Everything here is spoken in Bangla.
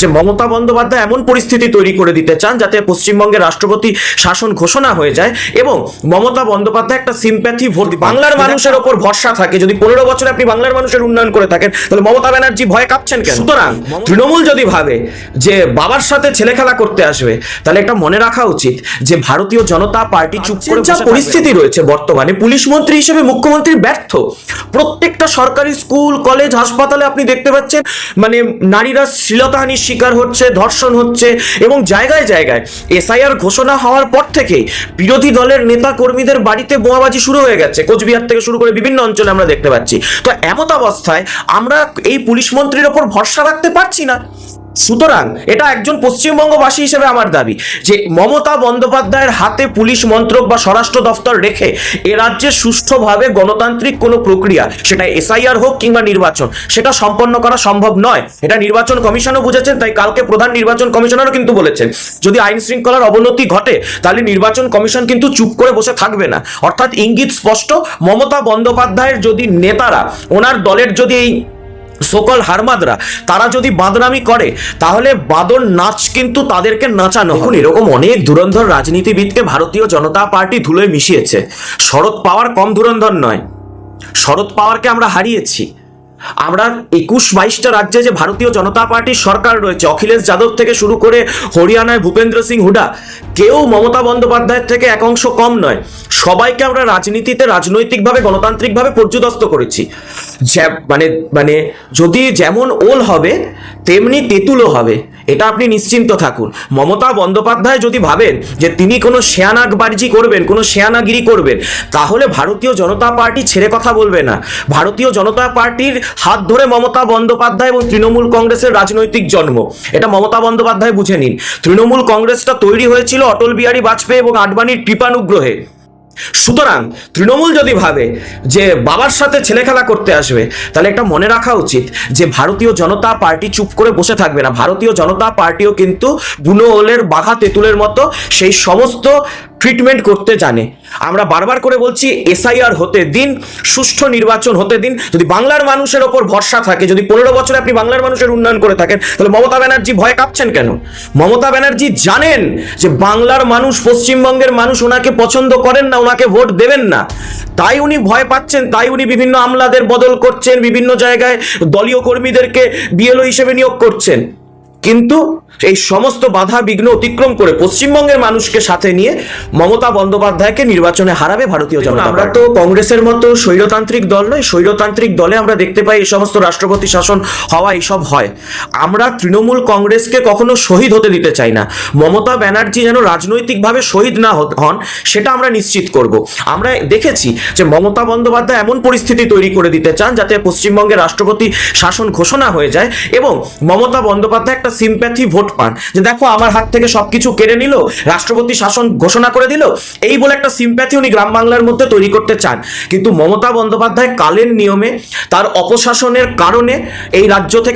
যে মমতা বন্দ্যোপাধ্যায় এমন পরিস্থিতি তৈরি করে দিতে চান যাতে পশ্চিমবঙ্গের রাষ্ট্রপতি শাসন ঘোষণা হয়ে যায় এবং মমতা বন্দ্যোপাধ্যায় একটা সিম্প্যাথি ভোট বাংলার মানুষের ওপর ভরসা থাকে। যদি পনেরো বছরে আপনি বাংলার মানুষের উন্নয়ন করে থাকেন তাহলে মমতা ব্যানার্জি ভয় কাঁপছেন কেন? সুতরাং তৃণমূল যদি ভাবে যে বাবার সাথে ছেলে খেলা করতে আসবে তাহলে একটা মনে রাখা উচিত যে ভারতীয় জনতা পার্টি চুপ করে যা পরিস্থিতি রয়েছে বর্তমানে। পুলিশ মন্ত্রী হিসেবে মুখ্যমন্ত্রী ব্যর্থ। প্রত্যেকটা সরকারি স্কুল কলেজ হাসপাতালে আপনি দেখতে পাচ্ছেন মানে নারীরা শ্লীলতাহানির শিকার হচ্ছে, ধর্ষণ হচ্ছে এবং জায়গায় জায়গায় এসআইআর ঘোষণা হওয়ার পর থেকে বিরোধী দলের নেতা কর্মীদের বাড়িতে বোমাবাজি শুরু হয়ে গেছে। কোচবিহার থেকে শুরু করে বিভিন্ন অঞ্চলে আমরা দেখতে পাচ্ছি। তো এমত অবস্থায় আমরা এই পুলিশ মন্ত্রীর ওপর ভরসা রাখতে পারছি না। সুতরাং এটা একজন পশ্চিমবঙ্গবাসী হিসেবে আমার দাবি যে মমতা বন্দ্যোপাধ্যায়ের হাতে পুলিশ মন্ত্রক বা স্বরাষ্ট্র দফতর রেখে এ রাজ্যে সুষ্ঠুভাবে গণতান্ত্রিক কোনো প্রক্রিয়া, সেটা এসআইআর হোক কিংবা নির্বাচন, সেটা সম্পন্ন করা সম্ভব নয়। এটা নির্বাচন কমিশনও বুঝেছেন, তাই কালকে প্রধান নির্বাচন কমিশনারও কিন্তু বলেছেন, যদি আইন শৃঙ্খলার অবনতি ঘটে, তাহলে নির্বাচন কমিশন কিন্তু চুপ করে বসে থাকবে না। অর্থাৎ ইঙ্গিত স্পষ্ট, মমতা বন্দ্যোপাধ্যায়ের যদি নেতারা, ওনার দলের যদি এই সকল হারমাদরা, তারা যদি বাদনামি করে, তাহলে বাদর নাচ কিন্তু তাদেরকে নাচানো এখন এরকম অনেক ধুরন্ধর রাজনীতিবিদকে ভারতীয় জনতা পার্টি ধুলোয় মিশিয়েছে। শরৎ পাওয়ার কম ধুরন্ধর নয়। শরৎ পাওয়ারকে আমরা হারিয়েছি। আমরা একুশ বাইশটা রাজ্যে যে ভারতীয় জনতা পার্টির সরকার রয়েছে, অখিলেশ যাদব থেকে শুরু করে হরিয়ানায় ভূপেন্দ্র সিং হুডা, কেউ মমতা বন্দ্যোপাধ্যায়ের থেকে এক অংশ কম নয়। সবাইকে আমরা রাজনীতিতে রাজনৈতিকভাবে, গণতান্ত্রিকভাবে পর্যদস্ত করেছি। মানে মানে যদি যেমন ওল হবে, তেমনি তেঁতুলও হবে। এটা আপনি নিশ্চিন্ত থাকুন। মমতা বন্দ্যোপাধ্যায় যদি ভাবেন যে তিনি কোনো শেয়ানাগবাজি করবেন, কোনো শেয়ানাগিরি করবেন, তাহলে ভারতীয় জনতা পার্টি ছেড়ে কথা বলবে না। ভারতীয় জনতা পার্টির হাত ধরে মমতা বন্দ্যোপাধ্যায় এবং তৃণমূল কংগ্রেসের রাজনৈতিক জন্ম। এটা মমতা বন্দ্যোপাধ্যায় বুঝে নিন। তৃণমূল কংগ্রেসটা তৈরি হয়েছিল অটল বিহারী বাজপেয়ী এবং আডবাণীর কৃপানুগ্রহে। সুতরাং তৃণমূল যদি ভাবে যে বাবার সাথে ছেলে খেলা করতে আসবে, তাহলে একটা মনে রাখা উচিত যে ভারতীয় জনতা পার্টি চুপ করে বসে থাকবে না। ভারতীয় জনতা পার্টিও কিন্তু বুনো ওলের বাঘা তেঁতুলের মতো সেই সমস্ত ট্রিটমেন্ট করতে জানে। আমরা বারবার করে বলছি এসআইআর হতে দিন, সুষ্ঠু নির্বাচন হতে দিন। যদি বাংলার মানুষের ওপর ভরসা থাকে, যদি পনেরো বছরে আপনি বাংলার মানুষের উন্নয়ন করে থাকেন, তাহলে মমতা ব্যানার্জি ভয় কাঁপছেন কেন? মমতা ব্যানার্জি জানেন যে বাংলার মানুষ, পশ্চিমবঙ্গের মানুষ ওনাকে পছন্দ করেন না, ওনাকে ভোট দেবেন না। তাই উনি ভয় পাচ্ছেন, তাই উনি বিভিন্ন আমলাদের বদল করছেন, বিভিন্ন জায়গায় দলীয় কর্মীদেরকে বিএলও হিসেবে নিয়োগ করছেন। কিন্তু এই সমস্ত বাধা বিঘ্ন অতিক্রম করে পশ্চিমবঙ্গের মানুষকে সাথে নিয়ে মমতা বন্দ্যোপাধ্যায়কে নির্বাচনে হারাবে ভারতীয় জনতা আমরা তো কংগ্রেসের মতো স্বৈরতান্ত্রিক দল নয় স্বৈরতান্ত্রিক দলে আমরা দেখতে পাই এই সমস্ত রাষ্ট্রপতি শাসন হওয়া এইসব হয়। আমরা তৃণমূল কংগ্রেসকে কখনো শহীদ হতে দিতে চাই না। মমতা ব্যানার্জি যেন রাজনৈতিকভাবে শহীদ না হন সেটা আমরা নিশ্চিত করব। আমরা দেখেছি যে মমতা বন্দ্যোপাধ্যায় এমন পরিস্থিতি তৈরি করে দিতে চান যাতে পশ্চিমবঙ্গের রাষ্ট্রপতি শাসন ঘোষণা হয়ে যায় এবং মমতা বন্দ্যোপাধ্যায় একটা সিম্প্যাথি ভোট পান। যে দেখো, আমার হাত থেকে সবকিছু কেড়ে নিল, রাষ্ট্রপতি শাসন ঘোষণা করে দিল, এই বলে একটা সিম্প্যাথি উনি গ্রাম বাংলার মধ্যে তৈরি করতে চান। কিন্তু মমতা বন্দ্যোপাধ্যায় কালের নিয়মে, তার অপশাসনের কারণে এই রাজ্য থেকে